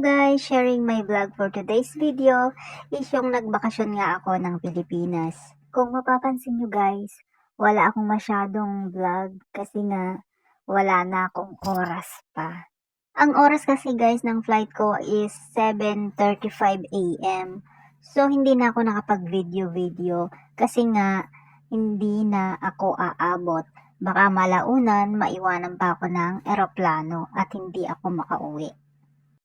guys! Sharing my vlog for today's video is yung nagbakasyon nga ako ng Pilipinas. Kung mapapansin nyo guys, wala akong masyadong vlog kasi nga wala na akong oras pa. Ang oras kasi guys ng flight ko is 7.35 a.m. So hindi na ako nakapag-video-video kasi nga hindi na ako aabot. Baka malaunan, maiwanan pa ako ng eroplano at hindi ako makauwi.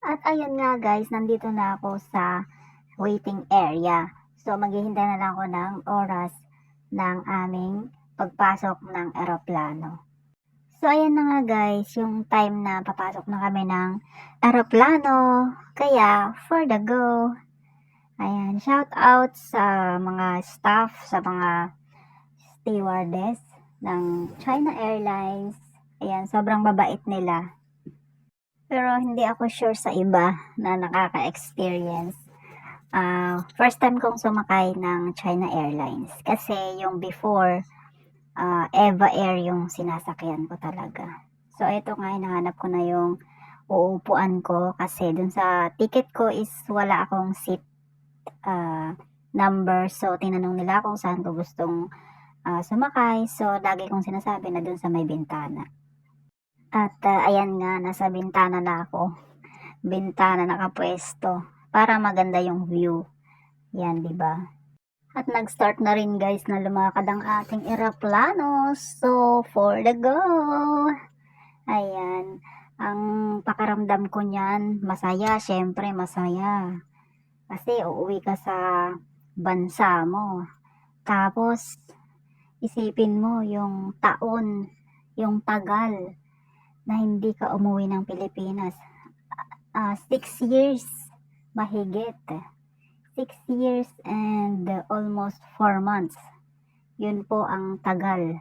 At ayun nga guys, nandito na ako sa waiting area. So maghihintay na lang ako ng oras ng aming pagpasok ng eroplano. So ayan na nga guys, yung time na papasok na kami ng eroplano. Kaya for the go. Ayan, shout out sa mga staff, sa mga stewardess ng China Airlines. Ayan, sobrang babait nila. Pero hindi ako sure sa iba na nakaka-experience. Ah, first time kong sumakay ng China Airlines. Kasi yung before, ah, Eva Air yung sinasakyan ko talaga. So, ito nga, hinahanap ko na yung uupuan ko. Kasi dun sa ticket ko is wala akong seat ah, number. So, tinanong nila kung saan ko gustong ah, sumakay. So, lagi kong sinasabi na dun sa may bintana. At ah, ayan nga, nasa bintana na ako. Bintana nakapwesto para maganda yung view. Yan, di ba? At nag-start na rin guys na lumakad ang ating eroplano. So, for the go! Ayan. Ang pakaramdam ko niyan, masaya. Syempre, masaya. Kasi uuwi ka sa bansa mo. Tapos, isipin mo yung taon, yung tagal na hindi ka umuwi ng Pilipinas. Ah, six years mahigit. Six years and uh, almost four months. Yun po ang tagal.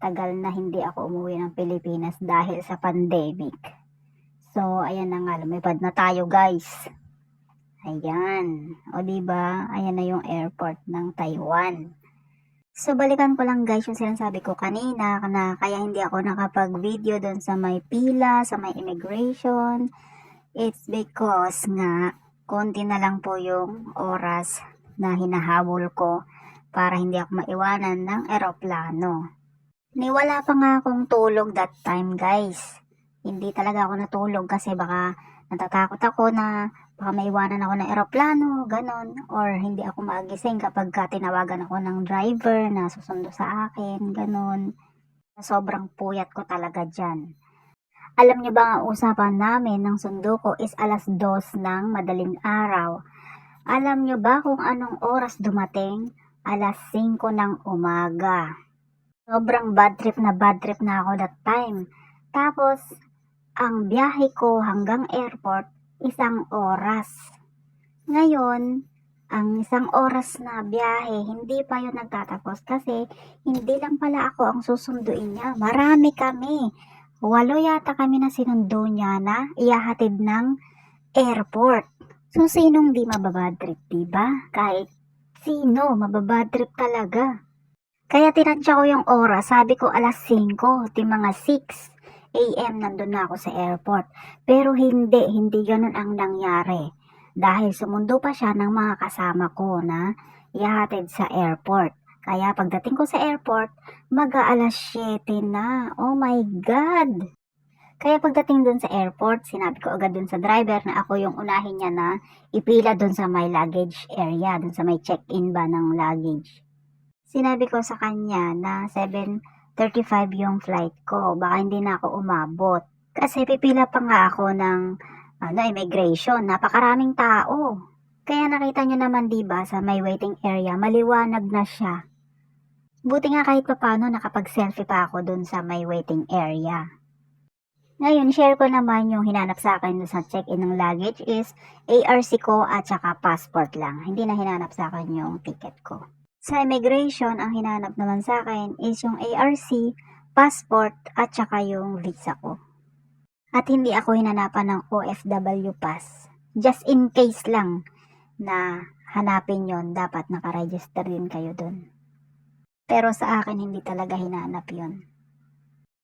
Tagal na hindi ako umuwi ng Pilipinas dahil sa pandemic. So, ayan na nga, lumipad na tayo guys. Ayan. O di ba? Ayan na yung airport ng Taiwan. So, balikan ko lang guys yung sinasabi ko kanina na kaya hindi ako nakapag-video doon sa may pila, sa may immigration. It's because nga, konti na lang po yung oras na hinahabol ko para hindi ako maiwanan ng eroplano. Niwala pa nga akong tulog that time guys. Hindi talaga ako natulog kasi baka natatakot ako na baka maiwanan ako ng eroplano, ganon. Or hindi ako maagising kapag ka tinawagan ako ng driver na susundo sa akin, ganon. Sobrang puyat ko talaga dyan. Alam niyo ba ang usapan namin ng sundo ko is alas dos ng madaling araw. Alam niyo ba kung anong oras dumating? Alas 5 ng umaga. Sobrang bad trip na bad trip na ako that time. Tapos, ang biyahe ko hanggang airport, isang oras. Ngayon, ang isang oras na biyahe, hindi pa yun nagtatapos kasi hindi lang pala ako ang susunduin niya. Marami kami. Walo yata kami na sinundo niya na iyahatid ng airport. So, sinong di mababadtrip, diba? Kahit sino, mababadtrip talaga. Kaya tinansya ko yung oras, sabi ko alas 5, di mga 6 a.m. nandun na ako sa airport. Pero hindi, hindi ganun ang nangyari. Dahil sumundo pa siya ng mga kasama ko na ihahatid sa airport. Kaya pagdating ko sa airport, mag-aalas 7 na. Oh my God! Kaya pagdating dun sa airport, sinabi ko agad dun sa driver na ako yung unahin niya na ipila dun sa may luggage area, dun sa may check-in ba ng luggage. Sinabi ko sa kanya na 7.35 yung flight ko, baka hindi na ako umabot. Kasi pipila pa nga ako ng ano, immigration, napakaraming tao. Kaya nakita nyo naman ba sa may waiting area, maliwanag na siya. Buti nga kahit paano nakapag-selfie pa ako dun sa may waiting area. Ngayon, share ko naman yung hinanap sa akin sa check-in ng luggage is ARC ko at saka passport lang. Hindi na hinanap sa akin yung ticket ko. Sa immigration, ang hinanap naman sa akin is yung ARC, passport at saka yung visa ko. At hindi ako hinanapan ng OFW pass. Just in case lang na hanapin yon dapat nakaregister din kayo dun. Pero sa akin, hindi talaga hinanap yon.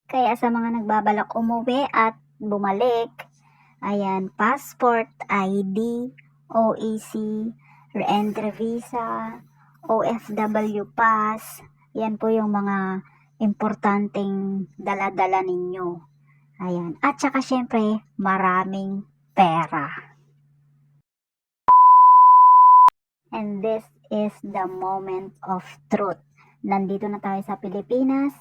Kaya sa mga nagbabalak umuwi at bumalik, Ayan, passport, ID, OEC, re-entry visa, OFW pass. Yan po yung mga importanteng dala-dala ninyo. Ayan. At saka syempre, maraming pera. And this is the moment of truth. Nandito na tayo sa Pilipinas.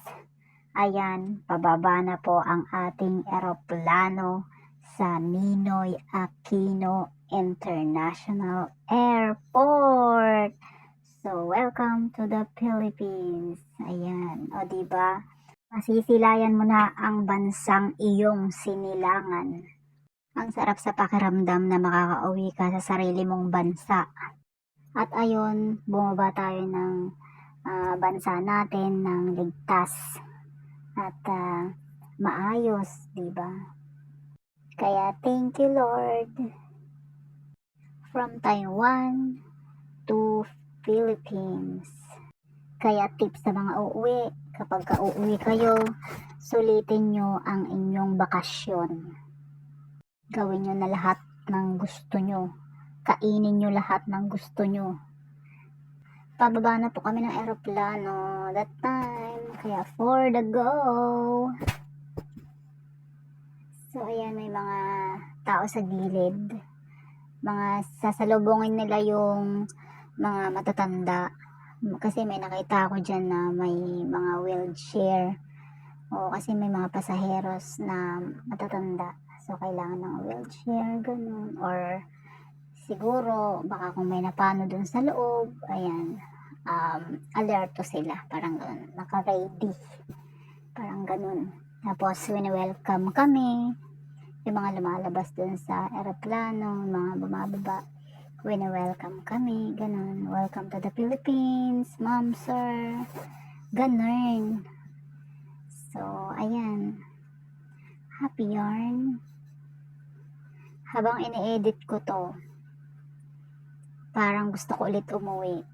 Ayan, pababa na po ang ating eroplano sa Ninoy Aquino International Airport. So, welcome to the Philippines. Ayan, o di ba? Masisilayan mo na ang bansang iyong sinilangan. Ang sarap sa pakiramdam na makakauwi ka sa sarili mong bansa. At ayun, bumaba tayo ng ah, bansa natin ng ligtas at ah, maayos, di ba? Kaya thank you Lord. From Taiwan to Philippines. Kaya tips sa mga uuwi, kapag ka uuwi kayo, sulitin nyo ang inyong bakasyon. Gawin nyo na lahat ng gusto nyo. Kainin nyo lahat ng gusto nyo. Pababa na po kami ng eroplano that time. Kaya for the go. So, ayan, may mga tao sa gilid. Mga sasalubungin nila yung mga matatanda. Kasi may nakita ako dyan na may mga wheelchair. O kasi may mga pasaheros na matatanda. So, kailangan ng wheelchair, ganun. Or, siguro, baka kung may napano dun sa loob, ayan, um, alerto sila. Parang ganun. Naka-ready. Parang ganun. Tapos, wini-welcome kami. Yung mga lumalabas dun sa aeroplano, yung mga bumababa. Wini-welcome kami. Ganun. Welcome to the Philippines, ma'am, sir. Ganun. So, ayan. Happy yarn. Habang ini-edit ko to, parang gusto ko ulit umuwi.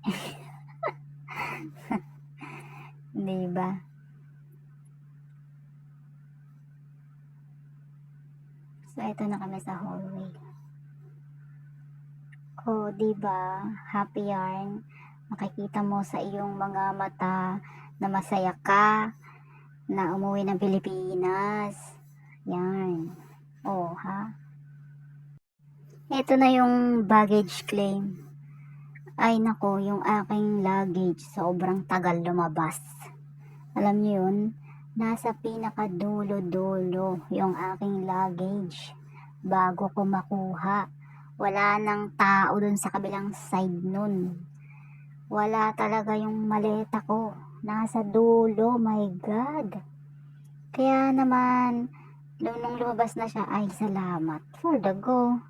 Di ba? So, ito na kami sa hallway. O, di ba? Happy yarn. Makikita mo sa iyong mga mata na masaya ka na umuwi ng Pilipinas. Yan. O, ha? Ito na yung baggage claim. Ay nako, yung aking luggage sobrang tagal lumabas. Alam niyo yun? Nasa pinakadulo-dulo yung aking luggage bago ko makuha. Wala nang tao dun sa kabilang side nun. Wala talaga yung maleta ko. Nasa dulo, my God. Kaya naman, nung lumabas na siya, ay salamat for the go.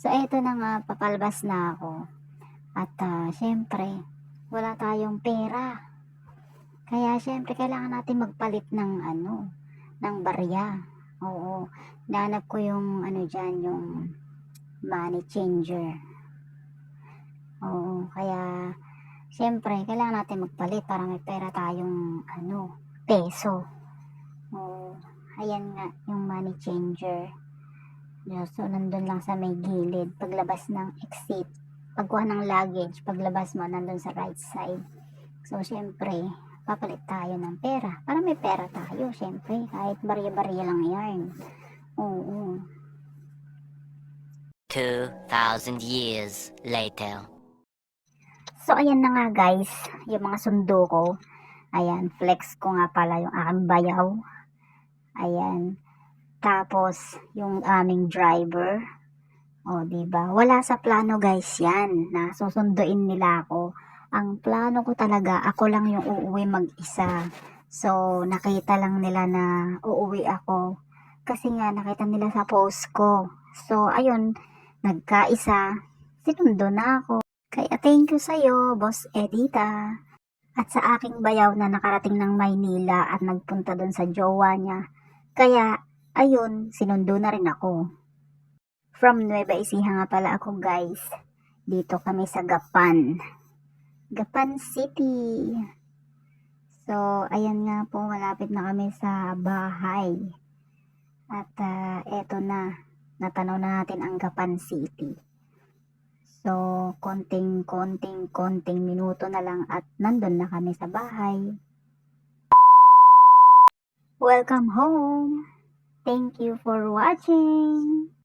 So, eto na nga, papalabas na ako. At, ah, syempre, wala tayong pera. Kaya, syempre, kailangan natin magpalit ng, ano, ng barya. Oo. Nanap ko yung, ano dyan, yung money changer. Oo. Kaya, syempre, kailangan natin magpalit para may pera tayong, ano, peso. Oo. Ayan nga, yung money changer. So, nandun lang sa may gilid. Paglabas ng exit, pagkuha ng luggage, paglabas mo, nandun sa right side. So, syempre, papalit tayo ng pera. Para may pera tayo, syempre. Kahit barya-barya lang yan. Oo. 2,000 years later. So, ayan na nga guys, yung mga sundo ko. Ayan, flex ko nga pala yung aking bayaw. Ayan. Tapos, yung aming driver. O, ba? Wala sa plano guys yan na susunduin nila ako. Ang plano ko talaga, ako lang yung uuwi mag-isa. So, nakita lang nila na uuwi ako. Kasi nga, nakita nila sa post ko. So, ayun, nagkaisa. Sinundo na ako. Kaya thank you sa'yo, Boss Edita. At sa aking bayaw na nakarating ng Maynila at nagpunta doon sa jowa niya. Kaya, ayun, sinundo na rin ako. From Nueva Ecija nga pala ako guys. Dito kami sa Gapan. Gapan City. So, ayan nga po, malapit na kami sa bahay. At ah, eto na. Natanaw na natin ang Gapan City. So, konting, konting, konting minuto na lang at nandun na kami sa bahay. Welcome home! Thank you for watching!